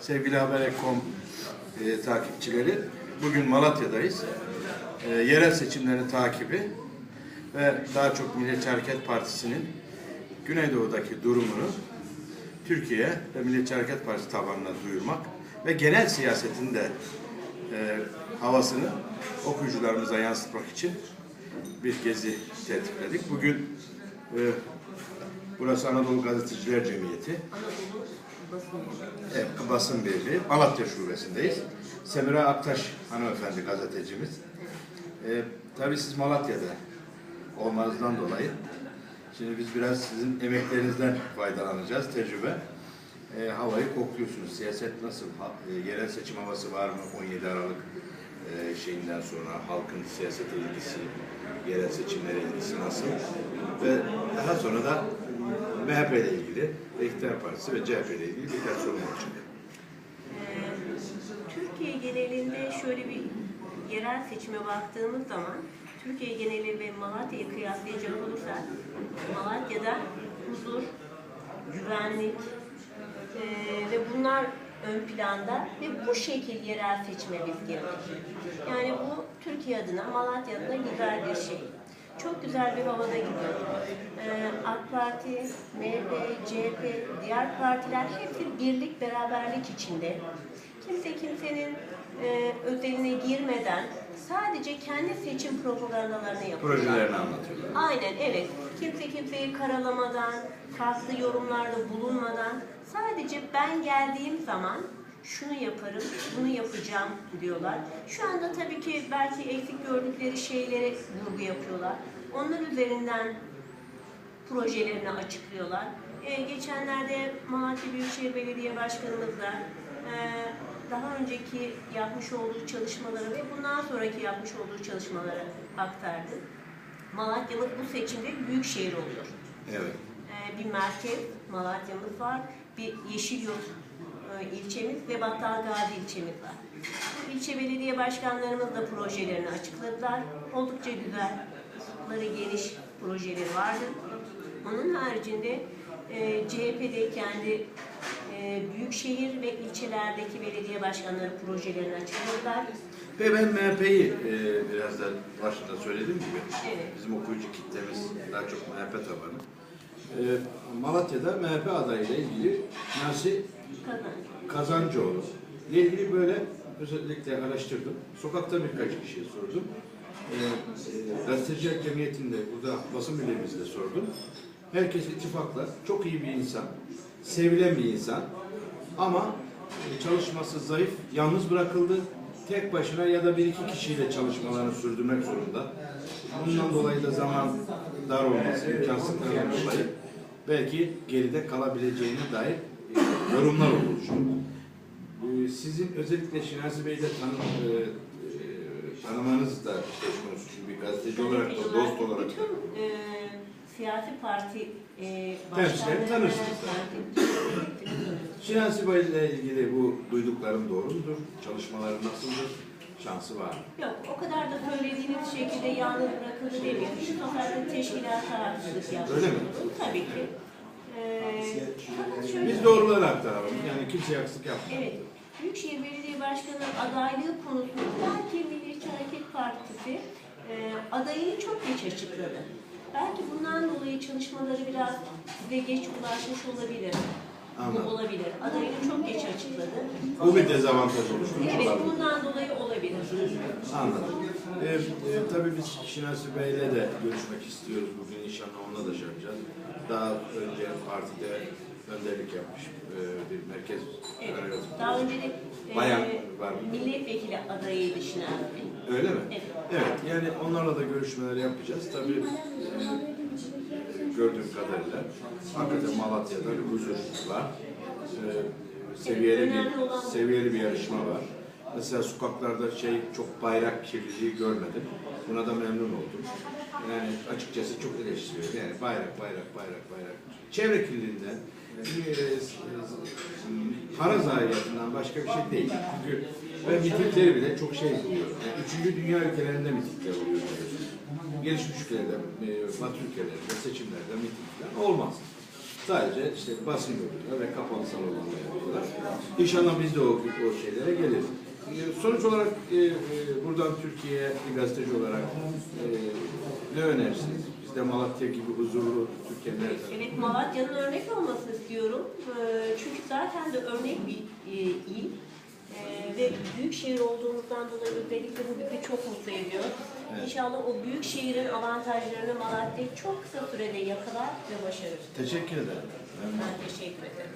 sevgili Haber.com e, takipçileri. Bugün Malatya'dayız. E, yerel seçimlerin takibi ve daha çok Milliyetçi Hareket Partisi'nin Güneydoğu'daki durumunu Türkiye ve Milliyetçi Hareket Partisi tabanına duyurmak ve genel siyasetin de e, havasını okuyucularımıza yansıtmak için bir gezi tertipledik. Bugün e, burası Anadolu Gazeteciler Cemiyeti. Evet, basın birliği. Malatya şubesindeyiz. Semira Aktaş hanımefendi gazetecimiz. Ee, tabii siz Malatya'da olmanızdan dolayı şimdi biz biraz sizin emeklerinizden faydalanacağız, tecrübe. Ee, havayı kokluyorsunuz. Siyaset nasıl? Ha- e, yerel seçim havası var mı? 17 Aralık e, şeyinden sonra halkın siyasete ilgisi, yerel seçimlere ilgisi nasıl? Ve daha sonra da MHP ile ilgili, ve İktidar Partisi ve CHP ile ilgili birkaç sorun olacak. Ee, Türkiye genelinde şöyle bir yerel seçime baktığımız zaman Türkiye geneli ve Malatya'yı kıyaslayacak olursak Malatya'da huzur, güvenlik eee, ve bunlar ön planda ve bu şekil yerel seçime biz girdik. Yani bu Türkiye adına, Malatya adına güzel bir şey. Çok güzel bir havada gidiyor. Ee, AK Parti, MHP, CHP, diğer partiler hepsi birlik, beraberlik içinde. Kimse kimsenin e, özeline girmeden sadece kendi seçim propagandalarını yapıyor. Projelerini anlatıyorlar. Aynen evet. Kimse kimseyi karalamadan, farklı yorumlarda bulunmadan sadece ben geldiğim zaman şunu yaparım, bunu yapacağım diyorlar. Şu anda tabii ki belki eksik gördükleri şeylere vurgu yapıyorlar. Onlar üzerinden projelerini açıklıyorlar. Ee, geçenlerde Malatya Büyükşehir Belediye Başkanımızla e, daha önceki yapmış olduğu çalışmaları ve bundan sonraki yapmış olduğu çalışmaları aktardı. Malatya'mız bu seçimde büyük şehir oluyor. Evet. Ee, bir merkez Malatya'mız var, bir Yeşilyurt e, ilçemiz ve Battalgazi ilçemiz var. Bu ilçe belediye başkanlarımız da projelerini açıkladılar. Oldukça güzel, ufukları geniş projeleri vardı. Onun haricinde e, CHP'de kendi e, büyükşehir ve ilçelerdeki belediye başkanları projelerini açıkladılar. Ve ben MHP'yi e, biraz da başında söylediğim gibi Evet. bizim okuyucu kitlemiz daha çok MHP tabanı. E, Malatya'da MHP adayıyla ilgili Nasi Kazancı. Kazancıoğlu ile ilgili böyle özellikle araştırdım. Sokakta birkaç kişiye sordum. E, e, Gazeteciler Cemiyeti'nde burada basın birliğimizde sordum. Herkes ittifakla çok iyi bir insan, sevilen bir insan ama e, çalışması zayıf, yalnız bırakıldı. Tek başına ya da bir iki kişiyle çalışmalarını sürdürmek zorunda. Bundan dolayı da zaman dar olması, imkansızlıklardan dolayı belki geride kalabileceğine dair e, yorumlar oluştu. Ee, Sizin özellikle Şinasi Bey'le tanı, e, e, tanımanız da söz konusu. Çünkü bir gazeteci olarak da, dost olarak da. Bütün e, siyasi parti e, başkanları tanırsınız Şinasi Bey ile ilgili bu duyduklarım doğru mudur? Çalışmaları nasıldır? Şansı var mı? Yok, o kadar da söylediğiniz şekilde yalnız bırakıldı demiyorum. Şu sokakta teşkilata haksızlık yaptı. Öyle mi? Tabii ki. Ee, fakat şöyle- Biz doğruları aktaralım. Yani kimseye haksızlık yapmayalım. Evet, Büyükşehir Belediye Başkanı adaylığı konusunda belki Milliyetçi Hareket Partisi e, adayını çok geç açıkladı. Belki bundan dolayı çalışmaları biraz size geç ulaşmış olabilir. Anladım. Bu olabilir. Adayını çok geç açıkladı. Bu bir dezavantaj oluşturmuş Evet, olabilir. bundan dolayı olabilir. Anladım. Ee, e, tabii biz Şinasi Bey'le de görüşmek istiyoruz bugün inşallah onunla da şey yapacağız. Daha önce partide önderlik yapmış e, bir merkez Evet. Daha önce de e, Bayan var mı? milletvekili adayıydı Şinasi Bey. Öyle mi? Evet. Evet, yani onlarla da görüşmeler yapacağız. Tabii e, gördüğüm kadarıyla hakikaten Malatya'da bir huzur var. E, seviyeli bir seviyeli bir yarışma var. Mesela sokaklarda şey çok bayrak kirliliği görmedim. Buna da memnun oldum. Yani açıkçası çok eleştiriyorum. Yani bayrak, bayrak, bayrak, bayrak. Çevre kirliliğinden, e, e, para zayiatından başka bir şey değil. Çünkü ben mitingleri bile çok şey buluyorum. Yani üçüncü dünya ülkelerinde mitingler oluyor. Gelişmiş ülkelerde, e, Batı ülkelerinde, seçimlerde mitingler olmaz. Sadece işte basın yoluyla ve kapalı salonlarla yapıyorlar. İnşallah biz de o, o şeylere geliriz. E, Sonuç olarak e, e, buradan Türkiye'ye bir gazeteci olarak e, ne önersiniz? Biz de Malatya gibi huzurlu Türkiye'nin her Evet, Malatya'nın örnek olmasını istiyorum. Çünkü zaten de örnek bir il. Ve büyük şehir olduğumuzdan dolayı özellikle bu bizi çok mutlu ediyor. Evet. İnşallah o büyük şehrin avantajlarını Malatya çok kısa sürede yakalar ve başarır. Teşekkür ederim. Ben- Ben teşekkür ederim.